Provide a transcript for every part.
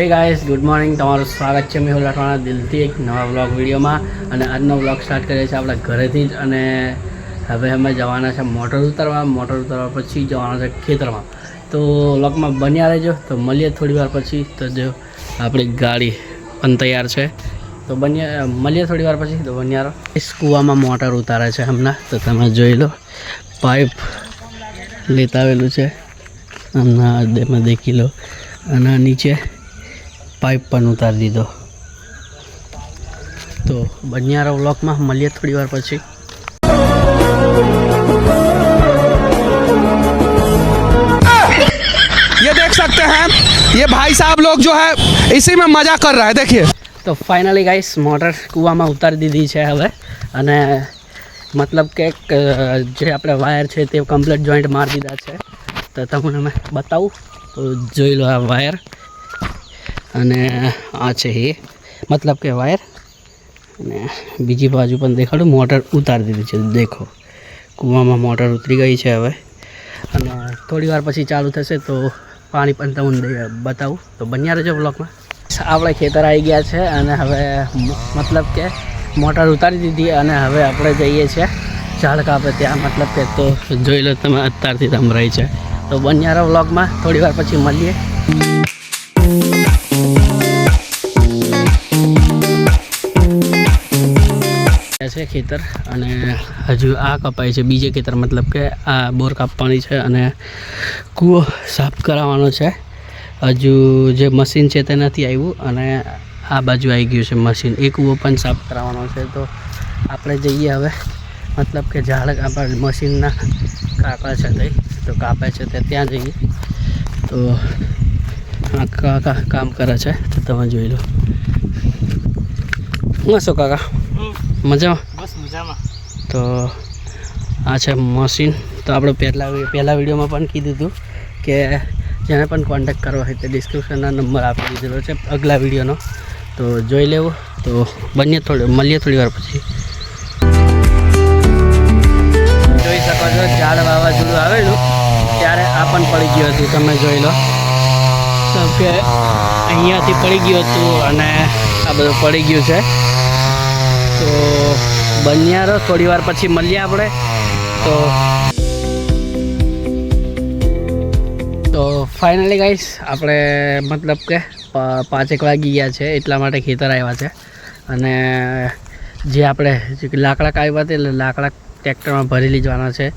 હે guys good morning તમારું સ્વાગત છે મેહુલ રાઠવાના દિલથી એક નવા બ્લોગ વિડીયોમાં. અને આજનો બ્લોગ સ્ટાર્ટ કરીએ છીએ આપણા ઘરેથી જ. અને હવે અમે જવાના છે મોટર ઉતારવા. મોટર ઉતારવા પછી જવાના છે ખેતરમાં. તો બ્લોગમાં બન્યા રહેજો. તો મળીએ થોડી વાર પછી. તો જો આપણી ગાડી પણ તૈયાર છે. તો બન્યા, મળીએ થોડી વાર પછી. તો બન્યારો કૂવામાં મોટર ઉતારે છે હમણાં. તો તમે જોઈ લો. પાઇપ લેતા આવેલું છે. હમણાં દેખી લો. અને નીચે પાઇપ પણ ઉતારી દીધો તો બન્યારા વ્લોકમાં મળીએ થોડી વાર પછી ये देख सकते हैं ये भाई साहब लोग जो है इसी में मजा कर रहा है देखिए તો ફાઇનલી ગાઈસ મોટર કૂવામાં ઉતારી દીધી છે હવે અને મતલબ કે ક- જે આપણે વાયર છે તે કમ્પ્લીટ જોઈન્ટ મારી દીધા છે તો તમને મેં બતાવું તો જોઈ લો આ વાયર અને આ છે એ, મતલબ કે વાયર. અને બીજી બાજુ પણ દેખાડું, મોટર ઉતારી દીધી છે. દેખો, કૂવામાં મોટર ઉતરી ગઈ છે હવે. અને થોડી વાર પછી ચાલુ થશે તો પાણી પણ તમને બતાવું. તો બન્યા રહેજો બ્લોકમાં આપણે ખેતર આવી ગયા છે અને હવે મતલબ કે મોટર ઉતારી દીધી અને હવે આપણે જઈએ છીએ ઝાડ કાપે ત્યાં. મતલબ કે તો જોઈ લો તમે, અત્યારથી તમ રહી છે. તો બન્યા રહો વ્લોગમાં થોડી વાર પછી મળીએ. છે ખેતર અને હજુ આ કપાય છે. બીજે ખેતર મતલબ કે આ બોર કાપવાની છે અને કૂવો સાફ કરાવવાનો છે. હજુ જે મશીન છે તે નથી આવ્યું અને આ બાજુ આવી ગયું છે મશીન. એ કૂવો પણ સાફ કરાવવાનો છે. તો આપણે જઈએ હવે. મતલબ કે ઝાડ આપણા મશીનના કાપા છે તે. તો કાપે છે તે. ત્યાં જઈએ. તો આ કાકા કામ કરે છે. તો તમે જોઈ લો. શું કાકા. મજામાં? બસ મજામાં. તો આ છે મશીન. તો આપણે પહેલાં પહેલાં વિડીયોમાં પણ કીધું હતું કે જેને પણ કોન્ટેક્ટ કરવો હોય તે ડિસ્ક્રિપ્શનના નંબર આપી દીધેલો છે અગલા વિડીયોનો. તો જોઈ લેવું. તો બનીએ થોડી મળીએ થોડી વાર પછી. જોઈ શકો છો ઝાડ વાવાઝોડું આવેલું. ત્યારે આ પણ પડી ગયું હતું તમે જોઈ લો. કે અહીંયાથી પડી ગયું હતું અને આ બધું પડી ગયું છે. તો બન્યા રહો થોડી વાર પછી મળીએ આપણે. તો તો ફાઇનલી ગાઈસ આપણે મતલબ કે પાંચેક વાગી ગયા છે, એટલા માટે ખેતર આવ્યા છે. અને જે આપણે લાકડા કાવ્યા એટલે લાકડા ટ્રેક્ટરમાં ભરી લીધવાના છે.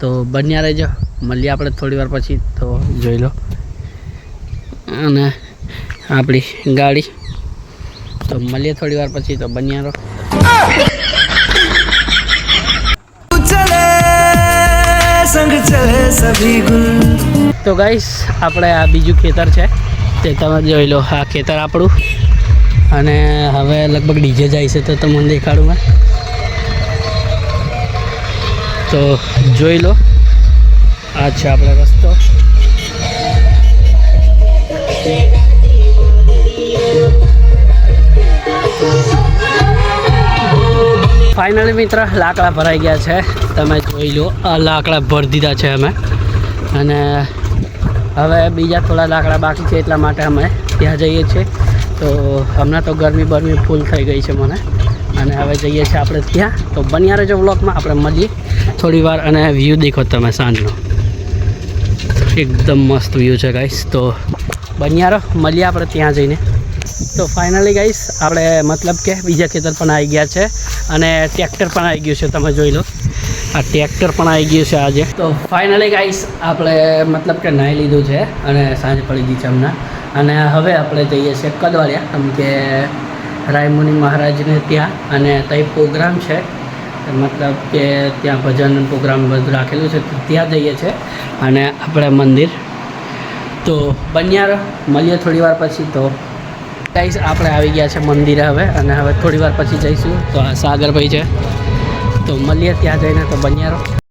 તો બન્યા રહેજો, મળીએ આપણે થોડી વાર પછી. તો જોઈ લો. અને આપણી ગાડી. તો મળીએ થોડી વાર પછી, તો બન્યા રહો. તો ગાઈસ, આપણે આ બીજું ખેતર છે. તે તમે જોઈ લો, આ ખેતર આપણું. અને હવે લગભગ ડીજે જાય છે તો તમને દેખાડું મેં. તો જોઈ લો, આ છે આપણે રસ્તો. ફાઇનલી મિત્ર, લાકડા ભરાઈ ગયા છે. તમે જોઈ લો, આ લાકડા ભરી દીધા છે અમે. અને હવે બીજા થોડા લાકડા બાકી છે એટલા માટે અમે ત્યાં જઈએ છીએ. તો હમણાં તો ગરમી બરમી ફૂલ થઈ ગઈ છે મને. અને હવે જઈએ છીએ આપણે ત્યાં. તો બન્યા રહેજો બ્લોકમાં આપણે મળીએ થોડી વાર અને વ્યૂ દેખો તમે સાંજનો. એકદમ મસ્ત વ્યૂ છે ગાઈસ તો બન્યા રહો મળીએ આપણે ત્યાં જઈને. તો ફાઇનલી ગાઈસ આપણે મતલબ કે બીજા ખેતર પણ આવી ગયા છે અને ટ્રેક્ટર પણ આવી ગયું છે, તમે જોઈ લો. આ ટ્રેક્ટર પણ આવી ગયું છે આજે. તો ફાઇનલી ગાઈસ આપણે મતલબ કે નાહી લીધું છે અને સાંજ પડી ગઈ છે હમણાં. અને હવે આપણે જઈએ છીએ કદવાળિયા, કેમ કે રાયમુનિ મહારાજને ત્યાં અને ત્યાં પ્રોગ્રામ છે. મતલબ કે ત્યાં ભજન પ્રોગ્રામ બધું રાખેલું છે ત્યાં જઈએ છીએ. અને આપણે મંદિર. તો બન્યા મળીએ થોડી વાર પછી તો. ગાઈસ આપણે આવી ગયા છે મંદિરે હવે અને હવે થોડી વાર પછી જઈશું. તો આ સાગરભાઈ છે. તો મળીએ ત્યાં જઈને તો બન્યા રહો.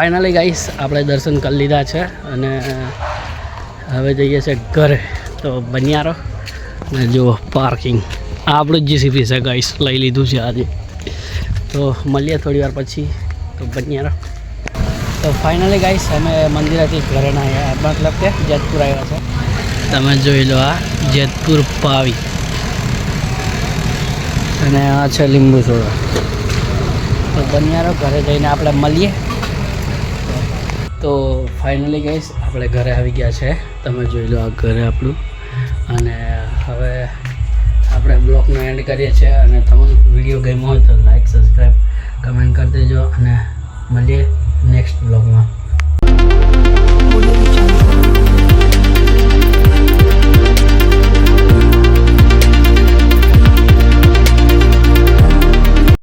ફાઇનલી ગાઈસ આપણે દર્શન કરી લીધા છે અને હવે જઈએ છે ઘરે. તો બન્યારો અને જુઓ પાર્કિંગ આપણું જ જીસીપી છે ગાઈસ લઈ લીધું છે આજે. તો મળીએ થોડી વાર પછી. તો બનિયારો તો ફાઇનલી ગાઈસ અમે મંદિરેથી ઘરે ના આવ્યા. મતલબ કે જેતપુર આવ્યા છે. તમે જોઈ લો આ, જેતપુર પાવી. અને આ છે લીંબુ સોડા. તો બન્યારો ઘરે જઈને આપણે મળીએ. તો ફાઇનલી ગઈશ આપણે ઘરે આવી ગયા છે. તમે જોઈ લો આ ઘરે આપણું. અને હવે આપણે બ્લોગનો એન્ડ કરીએ છીએ. અને તમને વીડિયો ગમ્યો હોય તો લાઈક સબસ્ક્રાઈબ કમેન્ટ કરી દેજો. અને મળીએ નેક્સ્ટ બ્લોગમાં.